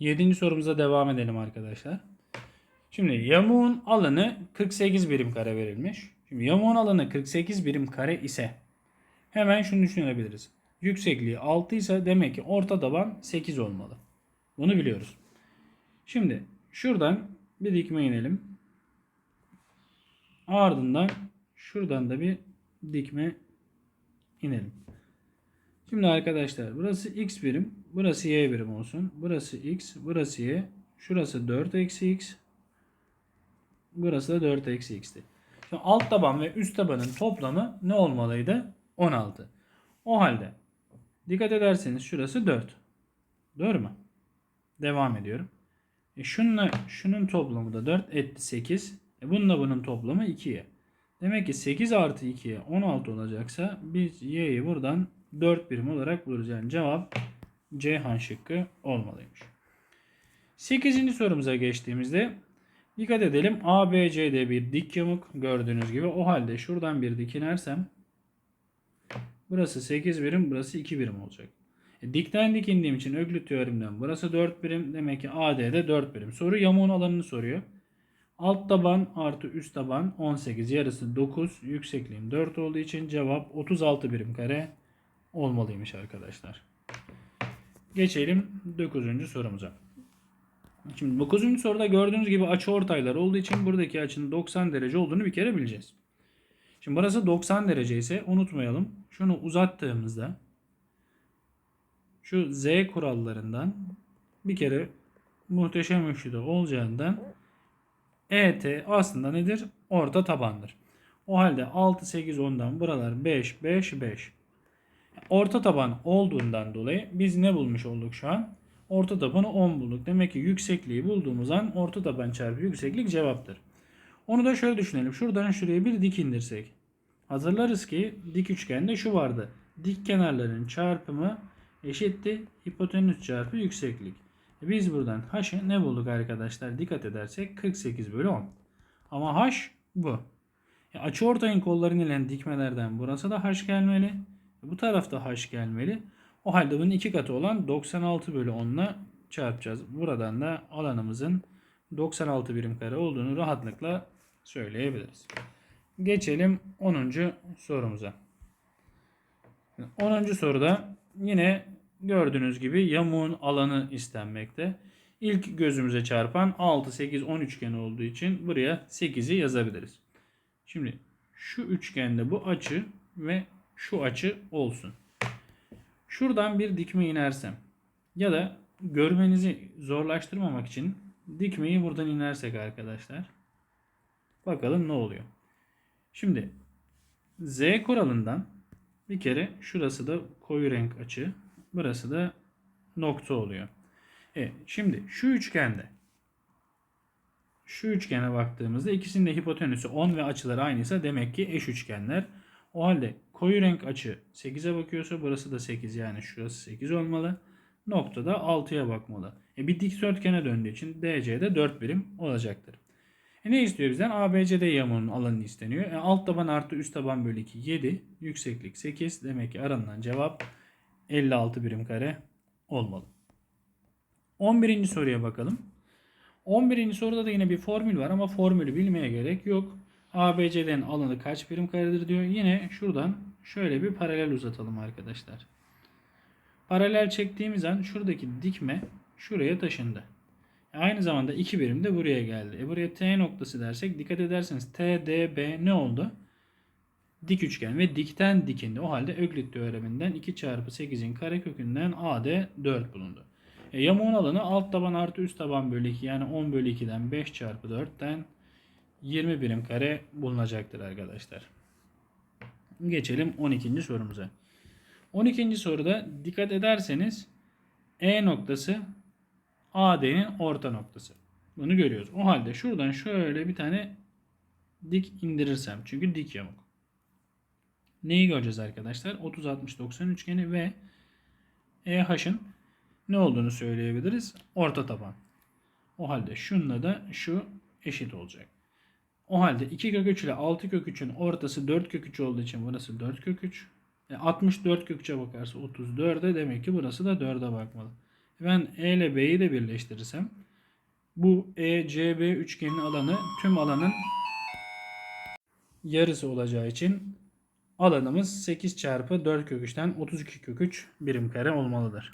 Yedinci sorumuza devam edelim arkadaşlar. Şimdi yamuğun alanı 48 birim kare verilmiş. Şimdi yamuğun alanı 48 birim kare ise hemen şunu düşünebiliriz. Yüksekliği 6 ise demek ki orta taban 8 olmalı. Bunu biliyoruz. Şimdi şuradan bir dikme inelim. Ardından şuradan da bir dikme inelim. Şimdi arkadaşlar burası x birim, burası y birim olsun. Burası x, burası y. Şurası 4 eksi x. Burası da 4 eksi x'ti. Şimdi alt taban ve üst tabanın toplamı ne olmalıydı? 16. O halde dikkat ederseniz şurası 4. Doğru mu? Devam ediyorum. E şununla şunun toplamı da 4 etti 8. E bununla bunun toplamı 2'ye. Demek ki 8 artı 2'ye 16 olacaksa biz y'yi buradan 4 birim olarak buluruz. Yani cevap Ceyhan şıkkı olmalıymış. 8. sorumuza geçtiğimizde dikkat edelim. ABCD bir dik yamuk gördüğünüz gibi. O halde şuradan bir dik inersem burası 8 birim, burası 2 birim olacak. E, dikten dik indiğim için Öklüt teoreminden burası 4 birim. Demek ki AD'de 4 birim. Soru yamuğun alanını soruyor. Alt taban artı üst taban 18. Yarısı 9. Yüksekliğim 4 olduğu için cevap 36 birim kare olmalıymış arkadaşlar. Geçelim 9. sorumuza. Şimdi 9. soruda gördüğünüz gibi açı ortaylar olduğu için buradaki açının 90 derece olduğunu bir kere bileceğiz. Şimdi burası 90 derece ise unutmayalım. Şunu uzattığımızda şu Z kurallarından bir kere muhteşem üçlüde olacağından ET aslında nedir? Orta tabandır. O halde 6, 8, 10'dan buralar 5, 5, 5. Orta taban olduğundan dolayı biz ne bulmuş olduk şu an? Orta tabanı 10 bulduk. Demek ki yüksekliği bulduğumuz an orta taban çarpı yükseklik cevaptır. Onu da şöyle düşünelim. Şuradan şuraya bir dik indirsek. Hatırlarız ki dik üçgende şu vardı. Dik kenarların çarpımı eşitti hipotenüs çarpı yükseklik. Biz buradan h'ı ne bulduk arkadaşlar? Dikkat edersek 48 bölü 10. Ama h bu. E açı ortayın kollarını ile dikmelerden burası da h gelmeli. Bu tarafta h gelmeli. O halde bunun iki katı olan 96 bölü 10 ile çarpacağız. Buradan da alanımızın 96 birim kare olduğunu rahatlıkla söyleyebiliriz. Geçelim 10. sorumuza. 10. soruda yine gördüğünüz gibi yamuğun alanı istenmekte. İlk gözümüze çarpan 6, 8, 10 üçgen olduğu için buraya 8'i yazabiliriz. Şimdi şu üçgende bu açı ve şu açı olsun. Şuradan bir dikme inersem ya da görmenizi zorlaştırmamak için dikmeyi buradan inersek arkadaşlar. Bakalım ne oluyor. Şimdi Z kuralından bir kere şurası da koyu renk açı. Burası da nokta oluyor. Evet, şimdi şu üçgende şu üçgene baktığımızda ikisinin de hipotenüsü 10 ve açıları aynıysa demek ki eş üçgenler. O halde koyu renk açı 8'e bakıyorsa burası da 8 yani şurası 8 olmalı. Nokta da 6'ya bakmalı. E bir dikdörtgene döndüğü için DC'de 4 birim olacaktır. E ne istiyor bizden? ABCD yamuğunun alanı isteniyor. E alt taban artı üst taban bölü 2 7. Yükseklik 8. Demek ki aranılan cevap 56 birim kare olmalı. 11. soruya bakalım. 11. soruda da yine bir formül var ama formülü bilmeye gerek yok. ABCD'nin alanı kaç birim karedir diyor. Yine şuradan şöyle bir paralel uzatalım arkadaşlar. Paralel çektiğimiz an şuradaki dikme şuraya taşındı. E, aynı zamanda 2 birim de buraya geldi. E buraya T noktası dersek dikkat ederseniz TDB ne oldu? Dik üçgen ve dikten dikindi. O halde Öklit teoreminden 2 çarpı 8'in karekökünden AD 4 bulundu. E, yamuğun alanı alt taban artı üst taban bölü 2 yani 10 bölü 2'den 5 çarpı 4'ten 20 birim kare bulunacaktır arkadaşlar. Geçelim 12. sorumuza. 12. soruda dikkat ederseniz E noktası AD'nin orta noktası. Bunu görüyoruz. O halde şuradan şöyle bir tane dik indirirsem çünkü dik yamuk. Neyi göreceğiz arkadaşlar? 30 60 90 üçgeni ve EH'ın ne olduğunu söyleyebiliriz. Orta taban. O halde şununla da şu eşit olacak. O halde 2 kök 3 ile 6 kök 3'ün ortası 4 kök 3 olduğu için burası 4 kök 3. E 64 kök 3'e bakarsa 34'e demek ki burası da 4'e bakmalı. Ben E ile B'yi de birleştirirsem bu ECB üçgenin alanı tüm alanın yarısı olacağı için alanımız 8 çarpı 4 kök 3'ten 32 kök 3 birim kare olmalıdır.